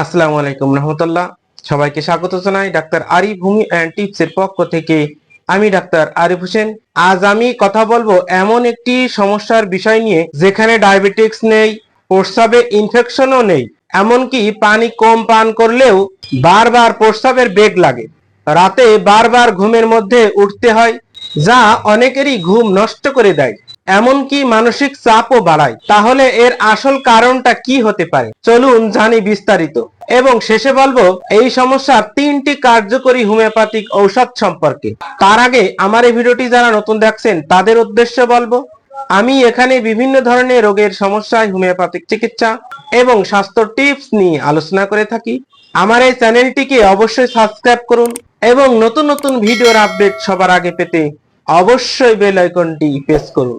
আসসালামু আলাইকুম রহমতুল্লাহ। সবাইকে স্বাগত জানাই ডাক্তার আরিফ ভূমি অ্যান্ড টিপস এর পক্ষ থেকে। আমি ডাক্তার আরিফ হোসেন। আজ আমি কথা বলব এমন একটি সমস্যার বিষয় নিয়ে যেখানে ডায়াবেটিক্স নেই, প্রস্রাবে ইনফেকশনও নেই, এমনকি পানি কম পান করলেও বারবার প্রস্রাবের বেগ লাগে। রাতে বারবার ঘুমের মধ্যে উঠতে হয়, যা অনেকেরই ঘুম নষ্ট করে দেয়। এমনকি মানসিক চাপও বাড়ায়। তাহলে এর আসল কারণটা কি হতে পারে? চলুন জানি বিস্তারিত। এবং শেষে বলব, এই সমস্যার তিনটি কার্যকরী হোমিওপ্যাথিক ঔষধ সম্পর্কে। তার আগে আমার এই ভিডিওটি যারা নতুন দেখছেন, তাদের উদ্দেশ্যে বলব, আমি এখানে বিভিন্ন ধরনের রোগের সমস্যায় হোমিওপ্যাথিক চিকিৎসা এবং স্বাস্থ্য টিপস নিয়ে আলোচনা করে থাকি। আমার এই চ্যানেলটিকে অবশ্যই সাবস্ক্রাইব করুন এবং নতুন নতুন ভিডিওর আপডেট সবার আগে পেতে অবশ্যই বেল আইকনটি প্রেস করুন।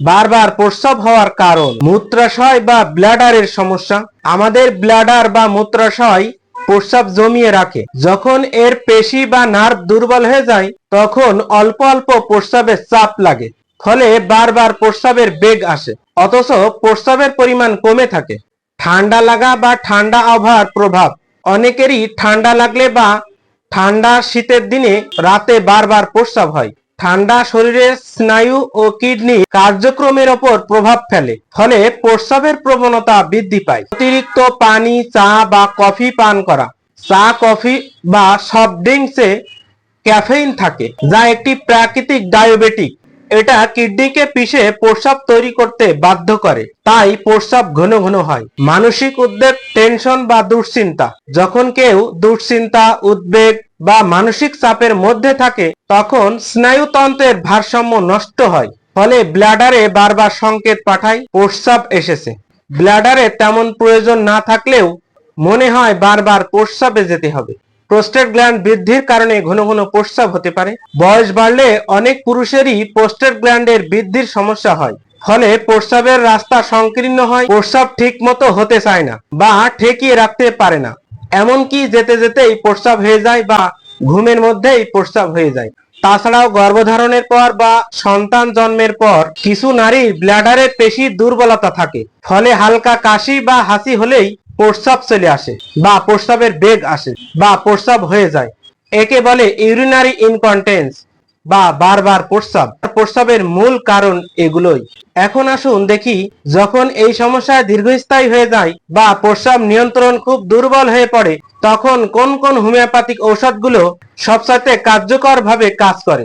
বারবার প্রস্রাব হওয়ার কারণ মূত্রাশয় বা ব্লাডারের সমস্যা। আমাদের ব্লাডার বা মূত্রাশয় প্রস্রাব জমিয়ে রাখে। যখন এর পেশি বা নার্ভ দুর্বল হয়ে যায়, তখন অল্প অল্প প্রস্রাবের চাপ লাগে, ফলে বারবার প্রস্রাবের বেগ আসে, অথচ প্রস্রাবের পরিমাণ কমে থাকে। ঠান্ডা লাগা বা ঠান্ডা আবহাওয়ার প্রভাব। অনেকেরই ঠান্ডা লাগলে বা ঠান্ডা শীতের দিনে রাতে বারবার প্রস্রাব হয়। ঠান্ডা শরীরের স্নায়ু ও কিডনি কার্যক্রমের ওপর প্রভাব ফেলে, ফলে প্রস্রাবের প্রবণতা বৃদ্ধি পায়। অতিরিক্ত পানি, চা বা কফি পান করা। চা, কফি বা সফট ড্রিঙ্কসে ক্যাফেইন থাকে, যা একটি প্রাকৃতিক ডায়াবেটিক। এটা কিডনিকে পিষে প্রস্রাব তৈরি করতে বাধ্য করে, তাই প্রস্রাব ঘন ঘন হয়। মানসিক উদ্বেগ, টেনশন বা দুশ্চিন্তা। যখন কেউ দুশ্চিন্তা, উদ্বেগ বা মানসিক চাপের মধ্যে থাকে, তখন স্নায়ুতন্ত্রের ভারসাম্য নষ্ট হয়। ফলে ব্লাডারে বারবার সংকেত পাঠায় প্রস্রাব এসেছে। ব্লাডারে তেমন প্রয়োজন না থাকলেও মনে হয় বারবার প্রস্রাবে যেতে হবে। প্রোস্টেট গ্ল্যান্ড বৃদ্ধির কারণে ঘন ঘন প্রস্রাব হতে পারে। বয়স বাড়লে অনেক পুরুষেরই প্রোস্টেট গ্ল্যান্ডের বৃদ্ধির সমস্যা হয়। ফলে প্রস্রাবের রাস্তা সংকীর্ণ হয় প্রস্রাব ঠিক মতো হতে চায় না বা ঠেকিয়ে রাখতে পারে না। এমনকি যেতে যেতেই প্রস্রাব হয়ে যায় বা ঘুমের মধ্যেই প্রস্রাব হয়ে যায়। তাছাড়াও গর্ভধারণের পর বা সন্তান জন্মের পর কিছু নারী ব্ল্যাডারের পেশির দুর্বলতা থাকে, ফলে হালকা কাশি বা হাসি হলেই প্রস্রাব চলে আসে বা প্রস্রাবের বেগ আসে বা প্রস্রাব হয়ে যায়। একে বলে ইউরিনারি ইনকন্টেন্স বা বারবার প্রস্রাব। প্রস্রাবের মূল কারণ এগুলোই। এখন আসুন দেখি যখন এই সমস্যা দীর্ঘস্থায়ী হয়ে যায় বা প্রস্রাব নিয়ন্ত্রণ খুব দুর্বল হয়ে পড়ে, তখন কোন কোন হোমিওপ্যাথিক ঔষধগুলো সবসাথে কার্যকর ভাবে কাজ করে?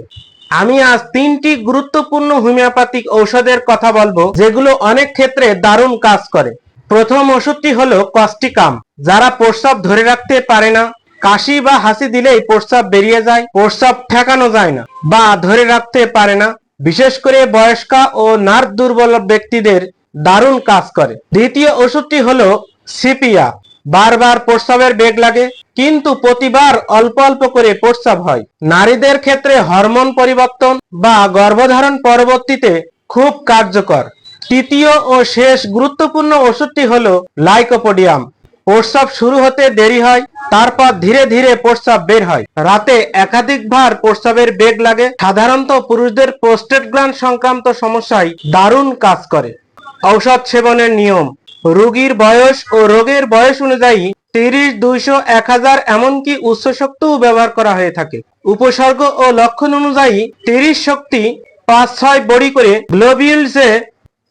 আমি আজ তিনটি গুরুত্বপূর্ণ হোমিওপ্যাথিক ঔষধের কথা বলব, যেগুলো অনেক ক্ষেত্রে দারুণ কাজ করে। প্রথম ওষুধটি হলো কস্টিকাম, যারা প্রস্রাব ধরে রাখতে পারে না। কাশি বা হাসি দিলেই প্রস্রাব বেরিয়ে যায়, প্রস্রাব ঠেকানো যায় না বা ধরে রাখতে পারে না। বিশেষ করে বয়স্কা ও নার্ভ দুর্বল ব্যক্তিদের দারুণ কাজ করে। দ্বিতীয় ওষুধটি হলো সিপিয়া। বারবার প্রস্রাবের বেগ লাগে, কিন্তু প্রতিবার অল্প অল্প করে প্রস্রাব হয়। নারীদের ক্ষেত্রে হরমোন পরিবর্তন বা গর্ভধারণ পরবর্তীতে খুব কার্যকর। তৃতীয় ও শেষ গুরুত্বপূর্ণ ওষুধটি হলো লাইকোপোডিয়াম। প্রস্রাব শুরু হতে দেরি হয়, তারপর ধীরে ধীরে প্রস্রাব বের হয়। রাতে একাধিকবার প্রস্রাবের বেগ লাগে। সাধারণত পুরুষদের প্রোস্টেট গ্ল্যান্ড সংক্রান্ত সমস্যায় দারুণ কাজ করে। ঔষধ সেবনের নিয়ম। রোগীর বয়স ও রোগের বয়স অনুযায়ী তিরিশ, দুইশো, এক হাজার এমনকি উচ্চ শক্তিও ব্যবহার করা হয়ে থাকে। উপসর্গ ও লক্ষণ অনুযায়ী তিরিশ শক্তি পাঁচ ছয় বড়ি করে গ্লোবিউলসে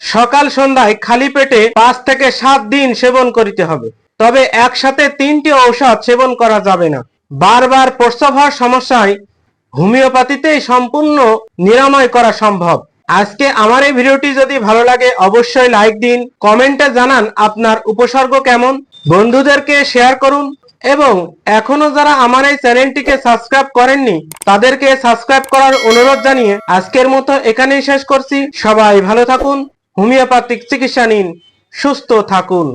সকাল সন্ধ্যায় খালি পেটে পাঁচ থেকে সাত দিন সেবন করিতে হবে। তবে একসাথে তিনটি ঔষধ সেবন করা যাবে না। বারবার প্রস্রাব হওয়ার সমস্যায় হোমিওপ্যাথিতেই সম্পূর্ণ নিরাময় করা সম্ভব। আজকে আমার এই ভিডিওটি যদি ভালো লাগে, অবশ্যই লাইক দিন, কমেন্টে জানান আপনার উপসর্গ কেমন। বন্ধুদেরকে শেয়ার করুন এবং এখনও যারা আমার এই চ্যানেলটিকে সাবস্ক্রাইব করেননি, তাদেরকে সাবস্ক্রাইব করার অনুরোধ জানিয়ে আজকের মতো এখানেই শেষ করছি। সবাই ভালো থাকুন, হোমিওপ্যাথিক চিকিৎসা নিন, সুস্থ থাকুন।